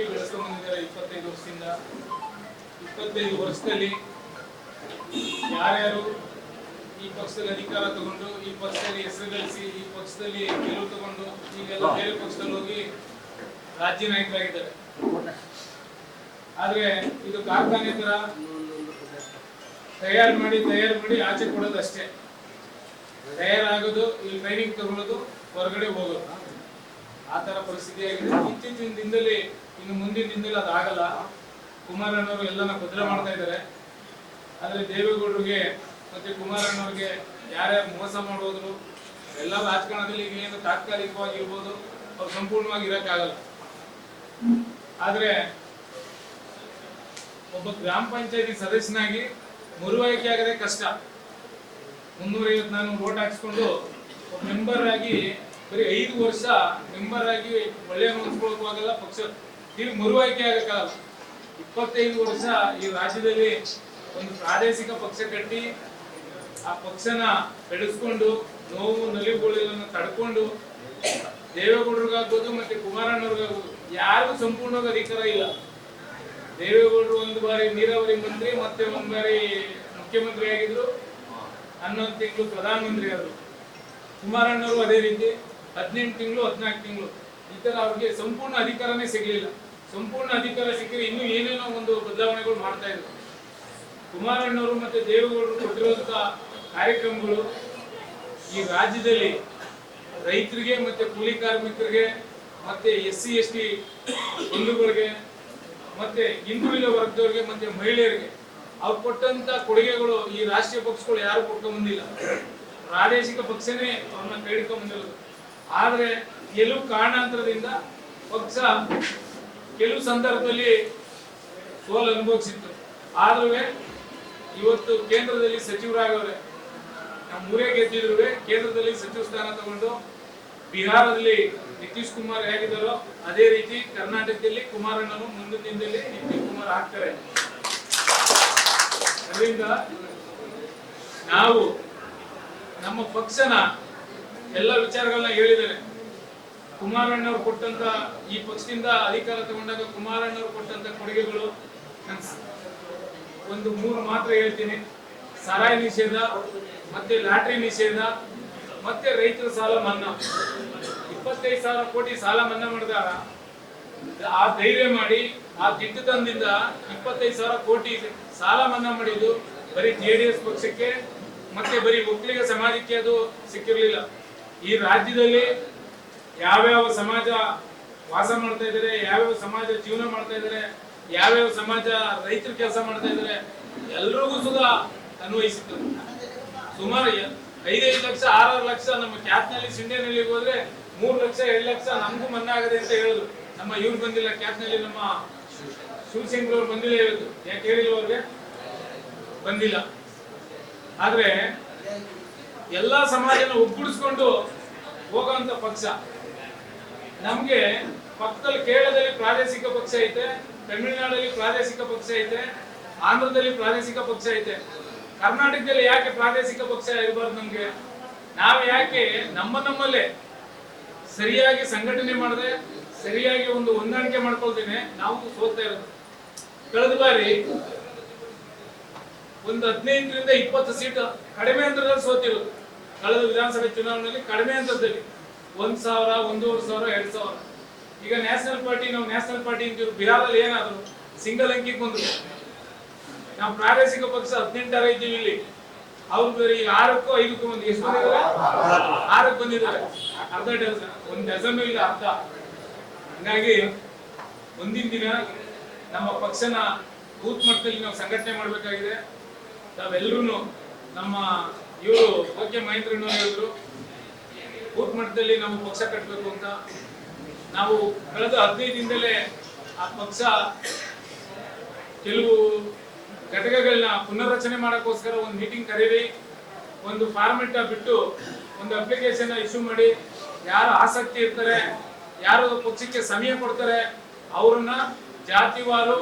ಕಟ್ಟಿ ಬೆಳೆಸ್ಕೊಂಡು ಬಂದಿದ್ದಾರೆ ಇಪ್ಪತ್ತೈದು ವರ್ಷದಿಂದ. ಇಪ್ಪತ್ತೈದು ವರ್ಷದಲ್ಲಿ ಯಾರ್ಯಾರು ಈ ಪಕ್ಷದಲ್ಲಿ ಅಧಿಕಾರ ತಗೊಂಡು, ಈ ಪಕ್ಷದಲ್ಲಿ ಹೆಸರು ಗಳಿಸಿ, ಈ ಪಕ್ಷದಲ್ಲಿ ಗೆಲುವು ತಗೊಂಡು, ಈಗೆಲ್ಲ ಬೇರೆ ಪಕ್ಷದಲ್ಲಿ ಹೋಗಿ ರಾಜ್ಯ ನಾಯಕರಾಗಿದ್ದಾರೆ. ಆದ್ರೆ ಇದು ಕಾರ್ಖಾನೆ ತರ ತಯಾರು ಮಾಡಿ ತಯಾರು ಮಾಡಿ ಆಚೆ ಕೊಡೋದು ಅಷ್ಟೇ. ತಯಾರಾಗೋದು, ಇಲ್ಲಿ ಟ್ರೈನಿಂಗ್ ತಗೊಳ್ಳೋದು ಹೊರಗಡೆ ಹೋಗೋದು. ಆ ತರ ಪರಿಸ್ಥಿತಿ ಆಗಿದೆ. ಇತ್ತೀಚಿನ ದಿನದಲ್ಲಿ ಇನ್ನು ಮುಂದಿನ ದಿನದಲ್ಲಿ ಅದಾಗಲ್ಲ. ಕುಮಾರಣ್ಣವರು ಎಲ್ಲನ ಕುದುರೆ ಮಾಡ್ತಾ ಇದ್ದಾರೆ. ಆದ್ರೆ ದೇವೇಗೌಡರಿಗೆ ಮತ್ತೆ ಕುಮಾರಣ್ಣವ್ರಿಗೆ ಯಾರ್ಯಾರು ಮೋಸ ಮಾಡೋದ್ರು, ಎಲ್ಲ ರಾಜಕಾರಣದಲ್ಲಿ ಏನು ತಾತ್ಕಾಲಿಕವಾಗಿ ಇರ್ಬೋದು ಅವ್ರು ಸಂಪೂರ್ಣವಾಗಿ ಇರೋಕ್ಕಾಗಲ್ಲ ಆದ್ರೆ ಒಬ್ಬ ಗ್ರಾಮ ಪಂಚಾಯತಿ ಸದಸ್ಯನಾಗಿ ಮರುವಾಯ್ಕೆ ಆಗದೆ ಕಷ್ಟ. ಮುನ್ನೂರ ಐವತ್ತು ನಾನು ವೋಟ್ ಹಾಕ್ಸ್ಕೊಂಡು ಮೆಂಬರ್ ಆಗಿ ಬರೀ ಐದು ವರ್ಷ ಮೆಂಬರ್ ಆಗಿ ಒಳ್ಳೆಯ ಅನ್ಸ್ಕೊಳಕ್ಕೂ ಆಗಲ್ಲ, ಪಕ್ಷ ತಿರುಗಿ ಮರುವಾಯ್ಕೆ ಆಗಕ್ಕಾಗಲ್ಲ ಇಪ್ಪತ್ತೈದು ವರ್ಷ ಈ ರಾಜ್ಯದಲ್ಲಿ ಒಂದು ಪ್ರಾದೇಶಿಕ ಪಕ್ಷ ಕಟ್ಟಿ ಆ ಪಕ್ಷನ ಬೆಳೆಸ್ಕೊಂಡು ನೋವು ನಲಿವುಗಳೆಲ್ಲ ತಡ್ಕೊಂಡು ದೇವೇಗೌಡರಿಗಾಗ್ಬೋದು ಮತ್ತೆ ಕುಮಾರಣ್ಣವ್ರಿಗಾಗ್ಬೋದು ಯಾರಿಗೂ ಸಂಪೂರ್ಣವಾಗಿ ಅಧಿಕಾರ ಇಲ್ಲ. ದೇವೇಗೌಡರು ಒಂದು ಬಾರಿ ನೀರಾವರಿ ಮಂತ್ರಿ, ಮತ್ತೆ ಒಂದ್ ಬಾರಿ ಮುಖ್ಯಮಂತ್ರಿ ಆಗಿದ್ರು. ಹನ್ನೊಂದು ತಿಂಗಳು ಪ್ರಧಾನಮಂತ್ರಿ ಆದರು. ಕುಮಾರಣ್ಣವರು ಅದೇ ರೀತಿ ಹದಿನೆಂಟು ತಿಂಗಳು, ಹದಿನಾಲ್ಕು ತಿಂಗಳು. ಈ ತರ ಅವ್ರಿಗೆ ಸಂಪೂರ್ಣ ಅಧಿಕಾರನೇ ಸಿಗಲಿಲ್ಲ. ಸಂಪೂರ್ಣ ಅಧಿಕಾರ ಸಿಕ್ಕರೆ ಇನ್ನೂ ಏನೇನೋ ಒಂದು ಬದಲಾವಣೆಗಳು ಮಾಡ್ತಾ ಇದ್ರು. ಕುಮಾರಣ್ಣವರು ಮತ್ತೆ ದೇವೇಗೌಡರು ಕೊಟ್ಟಿರುವಂತ ಕಾರ್ಯಕ್ರಮಗಳು ಈ ರಾಜ್ಯದಲ್ಲಿ ರೈತರಿಗೆ ಮತ್ತೆ ಕೂಲಿ ಕಾರ್ಮಿಕರಿಗೆ, ಮತ್ತೆ ಎಸ್ ಸಿ, ಎಸ್ ಟಿ ಬಂಧುಗಳಿಗೆ, ಮತ್ತೆ ಹಿಂದುಳಿದ ವರ್ಗದವರಿಗೆ, ಮತ್ತೆ ಮಹಿಳೆಯರಿಗೆ ಅವ್ರು ಕೊಟ್ಟಂತ ಕೊಡುಗೆಗಳು ಈ ರಾಷ್ಟ್ರೀಯ ಪಕ್ಷಗಳು ಯಾರು ಕೊಟ್ಕೊಂಡ್ ಬಂದಿಲ್ಲ. ಪ್ರಾದೇಶಿಕ ಪಕ್ಷನೇ ಅವ್ರನ್ನ ಕೇಳ್ಕೊಂಡ್ ಬಂದಿರೋದು. ಆದ್ರೆ ಕೆಲವು ಕಾರಣಾಂತರದಿಂದ ಪಕ್ಷ ಕೆಲವು ಸಂದರ್ಭದಲ್ಲಿ ಸೋಲು ಅನುಭವಿಸಿತ್ತು. ಆದ್ರೂ ಇವತ್ತು ಕೇಂದ್ರದಲ್ಲಿ ಸಚಿವರಾಗವ್ರೆ ನಮ್ಮ ಮೂರೇ ಗೆದ್ದಿದ್ರು ಕೇಂದ್ರದಲ್ಲಿ ಸಚಿವ ಸ್ಥಾನ ತಗೊಂಡು ಬಿಹಾರದಲ್ಲಿ ನಿತೀಶ್ ಕುಮಾರ್ ಹೇಗಿದ್ದಾರೋ ಅದೇ ರೀತಿ ಕರ್ನಾಟಕದಲ್ಲಿ ಕುಮಾರಣ್ಣನು ಮುಂದಿನ ದಿನದಲ್ಲಿ ನಿತೀಶ್ ಕುಮಾರ್ ಆಗ್ತಾರೆ. ಅದರಿಂದ ನಾವು ನಮ್ಮ ಪಕ್ಷನ ಎಲ್ಲ ವಿಚಾರಗಳನ್ನ ಹೇಳಿದ್ದಾರೆ. ಕುಮಾರಣ್ಣವ್ರು ಕೊಟ್ಟಂತ ಈ ಪಕ್ಷದಿಂದ ಅಧಿಕಾರ ತಗೊಂಡಾಗ ಕುಮಾರಣ್ಣವ್ರು ಕೊಟ್ಟಂತ ಕೊಡುಗೆಗಳು ಒಂದು ಮೂರು ಮಾತ್ರ ಹೇಳ್ತೀನಿ. ಸರಾಯಿ ನಿಷೇಧ, ಮತ್ತೆ ಲಾಟ್ರಿ ನಿಷೇಧ, ಮತ್ತೆ ರೈತರ ಸಾಲ ಮನ್ನಾ. ಇಪ್ಪತ್ತೈದು ಸಾವಿರ ಕೋಟಿ ಸಾಲ ಮನ್ನಾ ಮಾಡಿದಾಗ ಆ ಧೈರ್ಯ ಮಾಡಿ, ಆ ದಿಟ್ಟತನದಿಂದ ಇಪ್ಪತ್ತೈದು ಸಾವಿರ ಕೋಟಿ ಸಾಲ ಮನ್ನಾ ಮಾಡಿದ್ದು ಬರೀ ಜೆಡಿಎಸ್ ಪಕ್ಷಕ್ಕೆ, ಮತ್ತೆ ಬರೀ ಒಕ್ಕಲಿಗ ಸಮಾಜಕ್ಕೆ ಅದು ಸಿಕ್ಕಿರಲಿಲ್ಲ. ಈ ರಾಜ್ಯದಲ್ಲಿ ಯಾವ್ಯಾವ ಸಮಾಜ ವಾಸ ಮಾಡ್ತಾ ಇದ್ದಾರೆ, ಯಾವ್ಯಾವ ಸಮಾಜ ಜೀವನ ಮಾಡ್ತಾ ಇದ್ದಾರೆ, ಯಾವ್ಯಾವ ಸಮಾಜ ರೈತರ ಕೆಲಸ ಮಾಡ್ತಾ ಇದ್ದಾರೆ, ಎಲ್ರಿಗೂ ಸುಧಾ ಅನ್ವಯಿಸಿತ್ತು. ಸುಮಾರು ಐದೈದು ಲಕ್ಷ ಆರಾರು ಲಕ್ಷ ನಮ್ಮ ಕ್ಯಾತ್ನಲ್ಲಿ ಸಿಂಡಿಯಲ್ಲಿ ಹೋದ್ರೆ ಮೂರು ಲಕ್ಷ, ಎರಡು ಲಕ್ಷ ನಮಗೂ ಮನ್ನ ಆಗದೆ ಅಂತ ಹೇಳಿದ್ರು ನಮ್ಮ ಇವ್ರು ಬಂದಿಲ್ಲ ಕ್ಯಾತ್ನಲ್ಲಿ ನಮ್ಮ ಶಿವಶಂಕರ್ ಅವ್ರು ಬಂದಿಲ್ಲ ಇವತ್ತು. ಯಾಕೆ ಹೇಳಿಲ್ಲ ಅವ್ರಿಗೆ? ಬಂದಿಲ್ಲ. ಆದ್ರೆ ಎಲ್ಲಾ ಸಮಾಜನ ಒಗ್ಗೂಡಿಸ್ಕೊಂಡು ಹೋಗುವಂತ ಪಕ್ಷ. ನಮ್ಗೆ ಪಕ್ಕದಲ್ಲಿ ಕೇರಳದಲ್ಲಿ ಪ್ರಾದೇಶಿಕ ಪಕ್ಷ ಐತೆ, ತಮಿಳುನಾಡಲ್ಲಿ ಪ್ರಾದೇಶಿಕ ಪಕ್ಷ ಐತೆ, ಆಂಧ್ರದಲ್ಲಿ ಪ್ರಾದೇಶಿಕ ಪಕ್ಷ ಐತೆ. ಕರ್ನಾಟಕದಲ್ಲಿ ಯಾಕೆ ಪ್ರಾದೇಶಿಕ ಪಕ್ಷ ಇರಬಾರ್ದು ನಮ್ಗೆ? ನಾವು ಯಾಕೆ ನಮ್ಮ ನಮ್ಮಲ್ಲೇ ಸರಿಯಾಗಿ ಸಂಘಟನೆ ಮಾಡದೆ, ಸರಿಯಾಗಿ ಒಂದು ಹೊಂದಾಣಿಕೆ ಮಾಡ್ಕೊಳ್ತೇನೆ, ನಾವು ಸೋತಾ ಇರೋದು. ಕಳೆದ ಬಾರಿ ಒಂದು ಹದಿನೈದರಿಂದ ಇಪ್ಪತ್ತು ಸೀಟ್ ಕಡಿಮೆ ಅಂತರದಲ್ಲಿ ಸೋತಿರೋದು. ಕಳೆದ ವಿಧಾನಸಭೆ ಚುನಾವಣೆಯಲ್ಲಿ ಕಡಿಮೆ ಅಂತರದಲ್ಲಿ. ಒಂದ್ ಸಾವಿರ, ಒಂದೂವರೆ ಸಾವಿರ, ಎರಡ್ ಸಾವಿರ. ಈಗ ನ್ಯಾಷನಲ್ ಪಾರ್ಟಿ ನಾವು ನ್ಯಾಷನಲ್ ಪಾರ್ಟಿ ಅಂತೀವಿ. ಬಿಹಾರಲ್ಲಿ ಏನಾದ್ರು? ಸಿಂಗಲ್ ಅಂಕಿ ಬಂದ್ರು. ನಾವು ಪ್ರಾದೇಶಿಕ ಪಕ್ಷ ಹದಿನೆಂಟರ ಇದ್ದೀವಿ ಇಲ್ಲಿ. ಅವ್ರು ಬೇರೆ ಈಗ ಆರಕ್ಕೂ ಐದಕ್ಕೂ ಒಂದು ಎಷ್ಟು ಬಂದಿದ್ದಾರೆ? ಆರಕ್ಕೆ ಬಂದಿದ್ದಾರೆ. ಅರ್ಧ ಡಜನ್. ಒಂದ್ ಡಜನ್ ಇಲ್ಲ, ಅರ್ಧ. ಹಂಗಾಗಿ ಮುಂದಿನ ದಿನ ನಮ್ಮ ಪಕ್ಷನ ಬೂತ್ ಮಟ್ಟದಲ್ಲಿ ನಾವು ಸಂಘಟನೆ ಮಾಡಬೇಕಾಗಿದೆ. ತಾವೆಲ್ಲರೂ ನಮ್ಮ ಇವರು ಓಕೆ ಮಹೇಂದ್ರಣ್ಣವ್ರು ಹೇಳಿದ್ರು. ಬೂತ್ ಮಟ್ಟದಲ್ಲಿ ನಾವು ಪಕ್ಷ ಕಟ್ಟಬೇಕು ಅಂತ ನಾವು ಕಳೆದ ಹದಿನೈದು ದಿನದಲ್ಲೇ ಆ ಪಕ್ಷ ಕೆಲವು ಘಟಕಗಳನ್ನ ಪುನರ್ರಚನೆ ಮಾಡೋಕ್ಕೋಸ್ಕರ ಒಂದು ಮೀಟಿಂಗ್ ಕರೀರಿ ಒಂದು ಫಾರ್ಮೆಟ್ ಬಿಟ್ಟು ಒಂದು ಅಪ್ಲಿಕೇಶನ್ ಇಶ್ಯೂ ಮಾಡಿ, ಯಾರು ಆಸಕ್ತಿ ಇರ್ತಾರೆ, ಯಾರು ಪಕ್ಷಕ್ಕೆ ಸಮಯ ಕೊಡ್ತಾರೆ, ಅವ್ರನ್ನ ಜಾತಿವಾರು,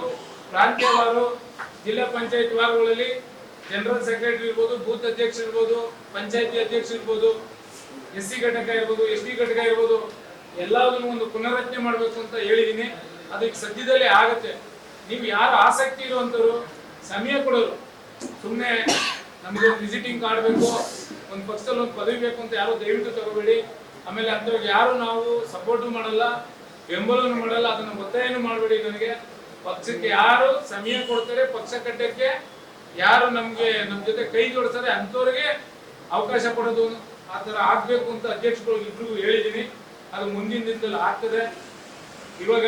ಪ್ರಾಂತ್ಯವಾರು, ಜಿಲ್ಲಾ ಪಂಚಾಯತ್ ವಾರಗಳಲ್ಲಿ ಜನರಲ್ ಸೆಕ್ರೆಟರಿ ಇರ್ಬೋದು ಬೂತ್ ಅಧ್ಯಕ್ಷ ಇರ್ಬೋದು, ಪಂಚಾಯತಿ ಅಧ್ಯಕ್ಷ ಇರ್ಬೋದು ಎಸ್ ಸಿ ಘಟಕ ಇರ್ಬೋದು ಎಸ್ ಟಿ ಘಟಕ ಇರ್ಬೋದು, ಎಲ್ಲದನ್ನು ಒಂದು ಪುನರ್ರಚನೆ ಮಾಡಬೇಕು ಅಂತ ಹೇಳಿದ್ದೀನಿ ಅದಕ್ಕೆ ಸದ್ಯದಲ್ಲೇ ಆಗುತ್ತೆ. ನೀವು ಯಾರು ಆಸಕ್ತಿ ಇರುವಂಥವ್ರು, ಸಮಯ ಕೊಡೋರು ಸುಮ್ಮನೆ ನಮಗೆ ವಿಸಿಟಿಂಗ್ ಕಾರ್ಡ್ ಬೇಕು, ಒಂದು ಪಕ್ಷದಲ್ಲಿ ಒಂದು ಪದವಿ ಬೇಕು ಅಂತ ಯಾರು ದಯವಿಟ್ಟು ತಗೋಬೇಡಿ. ಆಮೇಲೆ ಅಂಥವ್ರಿಗೆ ಯಾರು ನಾವು ಸಪೋರ್ಟು ಮಾಡಲ್ಲ ಬೆಂಬಲವನ್ನು ಮಾಡಲ್ಲ, ಅದನ್ನು ಒತ್ತಾಯನೂ ಮಾಡಬೇಡಿ ನನಗೆ. ಪಕ್ಷಕ್ಕೆ ಯಾರು ಸಮಯ ಕೊಡ್ತಾರೆ, ಪಕ್ಷ ಕಟ್ಟಕ್ಕೆ ಯಾರು ನಮಗೆ ನಮ್ಮ ಜೊತೆ ಕೈ ಜೋಡಿಸ್ತಾರೆ ಅಂಥವ್ರಿಗೆ ಅವಕಾಶ ಕೊಡೋದು ಆ ಥರ ಆಗ್ಬೇಕು ಅಂತ ಅಧ್ಯಕ್ಷಗಳು ಇಬ್ಬರಿಗೂ ಹೇಳಿದ್ದೀನಿ ಅದು ಮುಂದಿನ ದಿನದಲ್ಲಿ ಆಗ್ತದೆ. ಇವಾಗ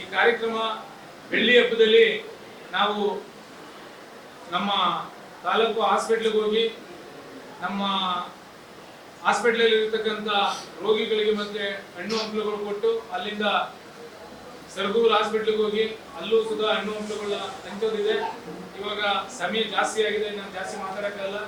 ಈ ಕಾರ್ಯಕ್ರಮ ಬೆಳ್ಳಿ ಹಬ್ಬದಲ್ಲಿ ನಾವು ನಮ್ಮ ತಾಲೂಕು ಹಾಸ್ಪಿಟ್ಲಿಗೆ ಹೋಗಿ, ನಮ್ಮ ಹಾಸ್ಪಿಟ್ಲಲ್ಲಿ ಇರತಕ್ಕಂಥ ರೋಗಿಗಳಿಗೆ ಮತ್ತೆ ಹಣ್ಣು ಹಂಪಲುಗಳು ಕೊಟ್ಟು ಅಲ್ಲಿಂದ ಸರಗೂರು ಹಾಸ್ಪಿಟ್ಲಿಗೆ ಹೋಗಿ ಅಲ್ಲೂ ಸುಧಾ ಹಣ್ಣು ಹಂಪಲುಗಳ ಹಂಚೋದಿದೆ ಇವಾಗ ಸಮಯ ಜಾಸ್ತಿ ಆಗಿದೆ, ನಾನು ಜಾಸ್ತಿ ಮಾತಾಡಕ್ಕಾಗಲ್ಲ.